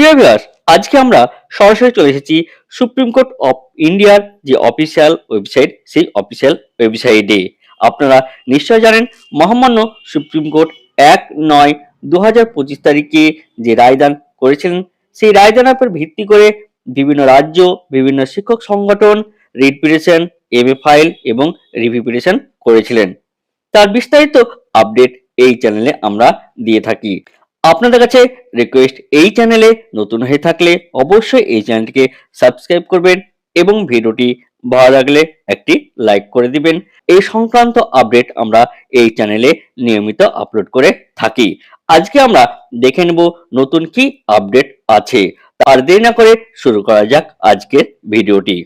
প্রিয় ভিউয়ার্স আজকে আমরা সরাসরি চলে এসেছি সুপ্রিম কোর্ট অফ ইন্ডিয়ার যে অফিসিয়াল ওয়েবসাইট সেই অফিসিয়াল ওয়েবসাইটে আপনারা নিশ্চয় জানেন, মহামান্য সুপ্রিম কোর্ট এক নয় দু হাজার পঁচিশ তারিখে যে রায়দান করেছিলেন, সেই রায়দানের উপর ভিত্তি করে বিভিন্ন রাজ্য, বিভিন্ন শিক্ষক সংগঠন, writ petition M A file এবং রিভিউ পিটিশন করেছিলেন। তার বিস্তারিত আপডেট এই চ্যানেলে আমরা দিয়ে থাকি। আপনাদের কাছে রিকোয়েস্ট এই চ্যানেলে নতুন হয়ে থাকলে অবশ্যই এই চ্যানেলটিকে সাবস্ক্রাইব করবেন এবং ভিডিওটি ভালো লাগলে একটি লাইক করে দিবেন। এই সংক্রান্ত আপডেট আমরা এই চ্যানেলে নিয়মিত আপলোড করে থাকি। আজকে আমরা দেখে নেব নতুন কি আপডেট আছে। তার দেরি না করে শুরু করা যাক আজকের ভিডিওটি।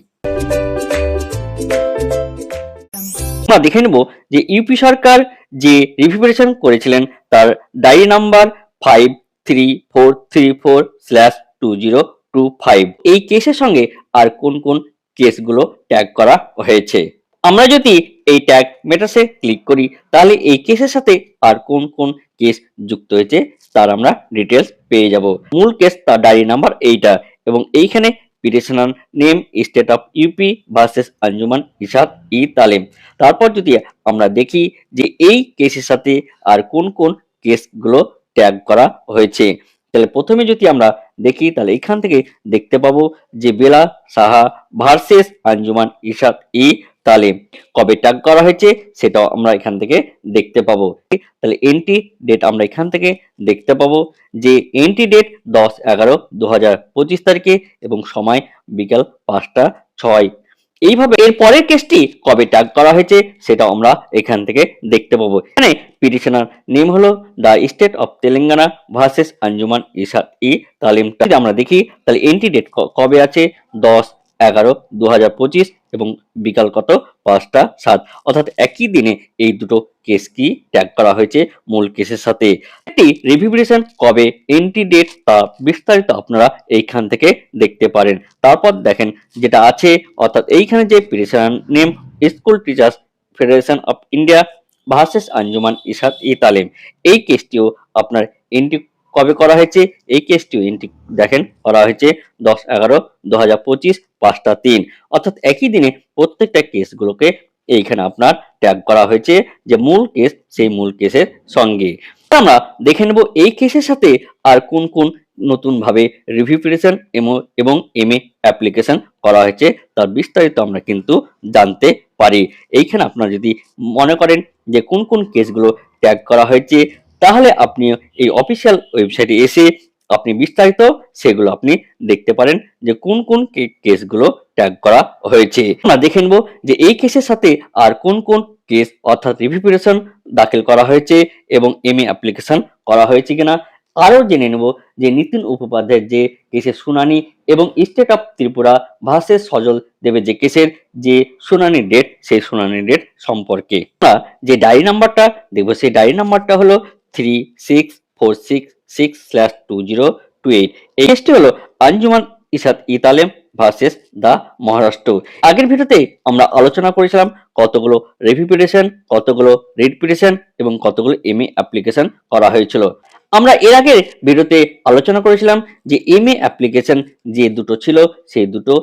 দেখে নেব যে ইউপি সরকার যে রিভিউরেশন করেছিলেন, তার diary number five three four three four slash two zero two five এই কেসের সঙ্গে আর কোন কোন কেসগুলো ট্যাগ করা হয়েছে? আমরা যদি এই ট্যাগ মেটাসে ক্লিক করি, তাহলে এই কেসের সাথে আর কোন কোন কেস যুক্ত হয়েছে, তার আমরা ডিটেলস পেয়ে যাব। মূল কেস তার ডায়রি নাম্বার এইটা এবং এইখানে petitioner name state of UP versus Anjuman Ishaat e Taleem তারপর যদি আমরা দেখি যে এই কেসের সাথে আর কোন কোন কেসগুলো ট্যাগ করা হয়েছে। তাহলে প্রথমে যদি আমরা দেখি, তাহলে এখান থেকে দেখতে পাবো যে বেলা, সাহা ভার্সেস আঞ্জুমান ইসাদ ই তালিম কবে ট্যাগ করা হয়েছে সেটাও আমরা এখান থেকে দেখতে পাবো। তাহলে এন্টি ডেট আমরা এখান থেকে দেখতে পাবো যে এন্টি ডেট দশ এগারো দু হাজার পঁচিশ তারিখে এবং সময় বিকাল পাঁচটা ছয়। এইভাবে এর পরের কেসটি কবে ট্যাগ করা হয়েছে সেটা আমরা এখান থেকে দেখতে পাবো। এখানে পিটিশনার নেম হলো the state of Telangana versus Anjuman Ishaat e Taleem আমরা দেখি, তাহলে এন্ট্রি ডেট কবে আছে? দশ এগারো দু এবং বিকাল কত? পাঁচটা, সাত। অর্থাৎ একই দিনে এই দুটো কেস কি ট্যাগ করা হয়েছে মূল কেসের সাথে। একটি রিভিউরেশন কবে এন্টি ডেট তা বিস্তারিত আপনারা এইখান থেকে দেখতে পারেন। তারপর দেখেন যেটা আছে, অর্থাৎ এইখানে যে petition name school teachers federation of India versus Anjuman Ishaat e Taleem এই কেসটিও আপনার এন্টি কবে করা হয়েছে? এই কেসটিও এন্ট্রি দেখেন, করা হয়েছে দশ এগারো দু হাজার পঁচিশ পাঁচটা তিন। অর্থাৎ একই দিনে প্রত্যেকটা কেসগুলোকে এইখানে আপনার ট্যাগ করা হয়েছে যে মূল কেস সেই মূল কেসের সঙ্গে। আমরা দেখে নেব এই কেসের সাথে আর কোন কোন নতুন ভাবে রিভিউ পিটিশন এবং এম এ অ্যাপ্লিকেশন করা হয়েছে তার বিস্তারিত আমরা কিন্তু জানতে পারি। এইখানে আপনারা যদি মনে করেন যে কোন কোন কেসগুলো ট্যাগ করা হয়েছে তাহলে আপনি এই অফিসিয়াল ওয়েবসাইটে এসে আপনি বিস্তারিত সেগুলো আপনি দেখতে পারেন যে কোন কোন কেসগুলো ট্যাগ করা হয়েছে। আমরা দেখে নেব যে এই কেসের সাথে আর কোন কোন কেস অর্থাৎ রিভিউরেশন দাখিল করা হয়েছে এবং এম এ অ্যাপ্লিকেশন করা হয়েছে কিনা। আরও জেনে নেব যে নীতিন উপাধ্যায়ের যে কেসের শুনানি এবং state of Tripura versus Sajal দেবের যে কেসের যে শুনানির ডেট সেই শুনানির ডেট সম্পর্কে। যে ডায়েরি নাম্বারটা দেখব, সেই ডায়েরি নাম্বারটা হলো three six four six six slash two zero two eight এই কেসটি হলো আঞ্জুমান ইসাদ ইতালেম ভার্সেস দ্য মহারাষ্ট্র। আগের ভিডিওতে আমরা আলোচনা করেছিলাম কতগুলো রিভিউ পিটিশন কতগুলো রিড পিটিশন এবং কতগুলো এম এ অ্যাপ্লিকেশন করা হয়েছিল। আমরা এর আগের ভিডিওতে আলোচনা করেছিলাম যে এম এ অ্যাপ্লিকেশন যে দুটো ছিল, সেই দুটো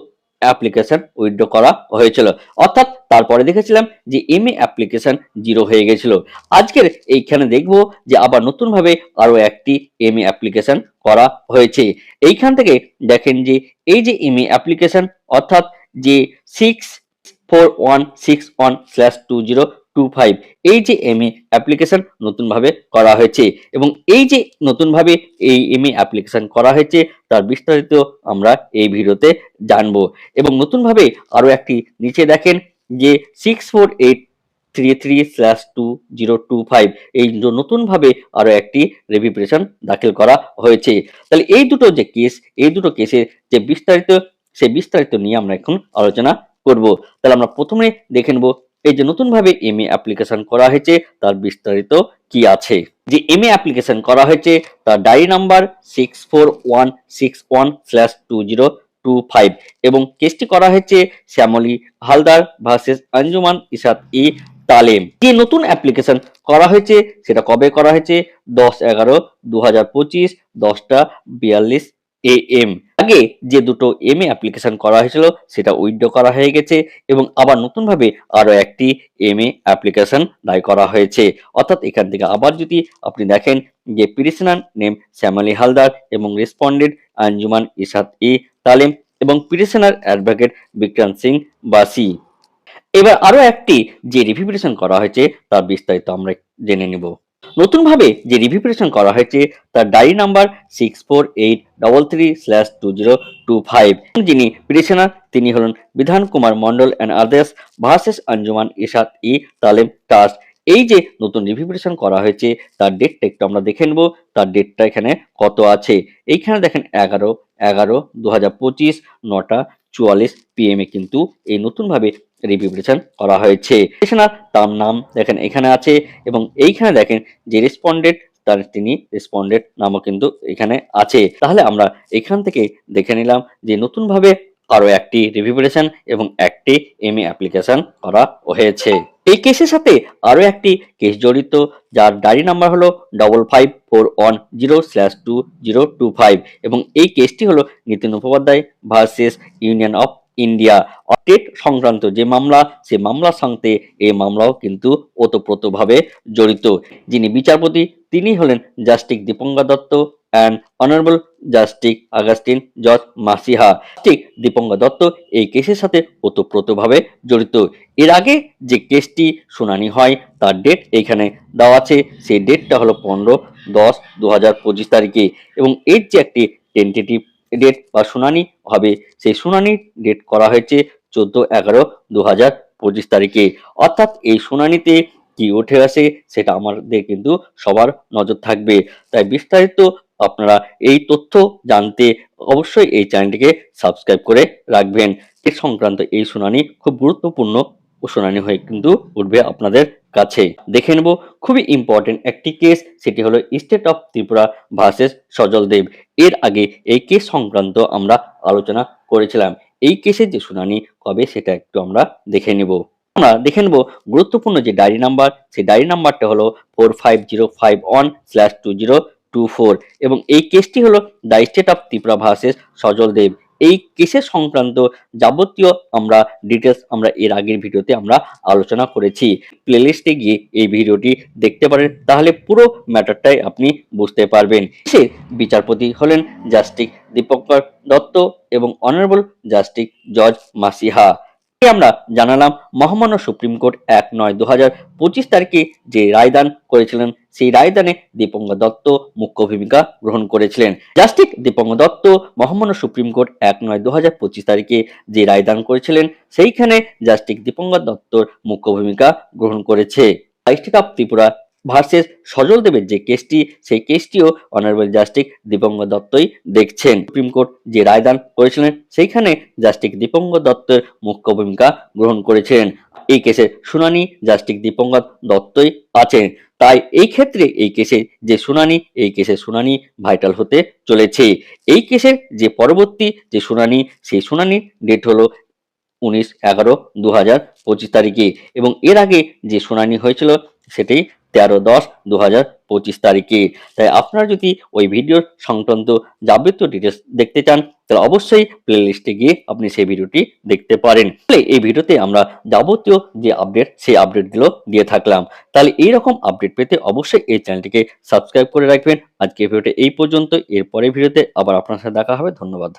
অ্যাপ্লিকেশন উইথড্র করা হয়েছিল। অর্থাৎ তারপরে দেখেছিলাম যে এম এ অ্যাপ্লিকেশন জিরো হয়ে গেছিল। আজকের এইখানে দেখব যে আবার নতুনভাবে আরও একটি এম এ অ্যাপ্লিকেশন করা হয়েছে। এইখান থেকে দেখেন যে এই যে এম এ অ্যাপ্লিকেশন অর্থাৎ যে six four one six one slash two zero two five এই যে এম এ অ্যাপ্লিকেশন নতুনভাবে করা হয়েছে এবং এই যে নতুনভাবে এই এম এ অ্যাপ্লিকেশন করা হয়েছে, তার বিস্তারিত আমরা এই ভিডিওতে জানব। এবং নতুনভাবে আরও একটি নিচে দেখেন যে six four eight three three two zero two five এই নতুনভাবে আরও একটি রেভিপ্রেশন দাখিল করা হয়েছে। তাহলে এই দুটো যে কেস এই দুটো কেসের যে বিস্তারিত, সেই বিস্তারিত নিয়ে আমরা এখন আলোচনা করব। তাহলে আমরা প্রথমে দেখে নেব এই যে নতুনভাবে এম এ অ্যাপ্লিকেশন করা হয়েছে, তার বিস্তারিত কি আছে? যে এম এ অ্যাপ্লিকেশন করা হয়েছে, তার diary number six four one six one slash two zero two five এবং কেসটি করা হয়েছে শ্যামলী হালদার ভার্সেস আঞ্জুমান ইসাদ ই তালেম। যে নতুন অ্যাপ্লিকেশন করা হয়েছে, সেটা কবে করা হয়েছে? দশ এগারো দু হাজার পঁচিশ দশটা বিয়াল্লিশ এ এম আগে যে দুটো এম এ অ্যাপ্লিকেশন করা হয়েছিল, সেটা উইথড্র করা হয়ে গেছে এবং আবার নতুনভাবে আরও একটি এম এ অ্যাপ্লিকেশন দায় করা হয়েছে। অর্থাৎ এখান থেকে আবার যদি আপনি দেখেন যে পিটিশনার নেম শ্যামলী হালদার এবং রেসপন্ডেন্ট আঞ্জুমান ইসাদ ই তালিম এবং পিটিশনার অ্যাডভোকেট বিক্রান্ত সিং বাসি। এবার আরও একটি যে রিভিউ করা হয়েছে, তার বিস্তারিত আমরা জেনে নেব। নতুনভাবে যে রিভিউ পিটিশন করা হয়েছে, তার diary number six four eight double three slash two zero two five যিনি পিটিশনার তিনি হলেন Bidhan Kumar Mandal and others versus Anjuman Ishaat e, Taleem trust এই যে নতুন রিভিউ পিটিশন করা হয়েছে, তার ডেটটা একটু আমরা দেখে নেব, তার ডেটটা এখানে কত আছে? এইখানে দেখেন এগারো এগারো দু হাজার পঁচিশ, নটা, চুয়াল্লিশ পিএম এ কিন্তু এই নতুনভাবে রিভিউ পিটিশন করা হয়েছে। তার নাম দেখেন এখানে আছে এবং এইখানে দেখেন যে রেসপন্ডেন্ট তার তিনি রেসপন্ডেন্ট নামও কিন্তু এখানে আছে। তাহলে আমরা এখান থেকে দেখে নিলাম যে নতুনভাবে আরও একটি রিভিউ পিটিশন এবং একটি এম অ্যাপ্লিকেশন করা হয়েছে। এই কেসের সাথে আরও একটি কেস জড়িত, যার ডায়েরি নাম্বার হলো double five four one zero slash two zero two five এবং এই কেসটি হলো Nitin Mukhopadhyay versus Union of India TET সংক্রান্ত যে মামলা, সে মামলার সঙ্গে এই মামলাও কিন্তু ওতপ্রোতভাবে জড়িত। যিনি বিচারপতি, তিনি হলেন justice Dipankar Datta and honourable justice Augustine জজ মাসিহা ঠিক দীপঙ্কর দত্ত এই কেসের সাথে ওতপ্রোতভাবে জড়িত। এর আগে যে কেসটি শুনানি হয়, তার ডেট এইখানে দেওয়া আছে। সেই ডেটটা হলো পনেরো দশ দু হাজার পঁচিশ তারিখে এবং এর যে একটি টেন্টেটিভ ডেট বা শুনানি হবে। সেই শুনানির ডেট করা হয়েছে চোদ্দ এগারো দু হাজার পঁচিশ তারিখে। অর্থাৎ এই শুনানিতে কি উঠে আসে সেটা আমাদের কিন্তু সবার নজর থাকবে। তাই বিস্তারিত আপনারা এই তথ্য জানতে অবশ্যই এই চ্যানেলটিকে সাবস্ক্রাইব করে রাখবেন। এর সংক্রান্ত এই শুনানি খুব গুরুত্বপূর্ণ শুনানি হয়ে কিন্তু উঠবে আপনাদের কাছে। দেখে নেব, খুবই ইম্পর্টেন্ট একটি কেস সেটি হলো state of Tripura versus Sajal Deb. এর আগে এই কেস সংক্রান্ত আমরা আলোচনা করেছিলাম। এই কেসের যে শুনানি কবে, সেটা একটু আমরা দেখে নেব। আমরা দেখে নেব গুরুত্বপূর্ণ যে ডায়েরি নাম্বার সেই ডায়েরি নাম্বারটা হলো four five zero five one slash two zero two four এবং এই কেসটি হলো the state of Tripura versus Sajal Deb. এই কেসের সংক্রান্ত যাবতীয় আমরা ডিটেলস আমরা এর আগের ভিডিওতে আমরা আলোচনা করেছি। প্লেলিস্টে গিয়ে এই ভিডিওটি দেখতে পারেন, তাহলে পুরো ম্যাটারটাই আপনি বুঝতে পারবেন। সে বিচারপতি হলেন জাস্টিক দীপঙ্কর দত্ত এবং অনারেবল জাস্টিক জজ মাসিহা। আমরা জানালাম মহামান্য সুপ্রিম কোর্ট এক নয় দু হাজার পঁচিশ তারিখে যে রায়দান করেছিলেন, সেই রায়দানে দীপঙ্কর দত্ত মুখ্য ভূমিকা গ্রহণ করেছিলেন। জাস্টিক দীপঙ্গ দত্ত মহামান্য সুপ্রিম কোর্ট এক নয় দু হাজার পঁচিশ তারিখে যে রায়দান করেছিলেন, সেইখানে জাস্টিক দীপঙ্কর দত্তর মুখ্য ভূমিকা গ্রহণ করেছে। আইস্টিক ত্রিপুরা ভার্সেস সজল দেবের যে কেসটি, সেই কেসটিও অনারেবল জাস্টিস দীপঙ্কর দত্তই দেখছেন। সুপ্রিম কোর্ট যে রায়দান করেছিলেন, সেইখানে জাস্টিস দীপঙ্কর দত্তের মুখ্য ভূমিকা গ্রহণ করেছেন এই কেসের শুনানি জাস্টিস দীপঙ্কর দত্তই আছেন তাই এই ক্ষেত্রে এই কেসে যে শুনানি, এই কেসের শুনানি ভাইটাল হতে চলেছে। এই কেসের যে পরবর্তী যে শুনানি, সেই শুনানির ডেট হলো উনিশ এগারো দু হাজার পঁচিশ তারিখে। এবং এর আগে যে শুনানি হয়েছিল, সেটি তেরো দশ দু হাজার পঁচিশ তারিখে। তাই আপনারা যদি ওই ভিডিওর সংক্রান্ত যাবতীয় ডিটেলস দেখতে চান, তাহলে অবশ্যই প্লে লিস্টে গিয়ে আপনি সেই ভিডিওটি দেখতে পারেন। তাহলে এই ভিডিওতে আমরা যাবতীয় যে আপডেট সেই আপডেটগুলো দিয়ে থাকলাম। তাহলে এইরকম আপডেট পেতে অবশ্যই এই চ্যানেলটিকে সাবস্ক্রাইব করে রাখবেন। আজকে ভিডিওটা এই পর্যন্ত এরপরে ভিডিওতে আবার আপনার সাথে দেখা হবে। ধন্যবাদ।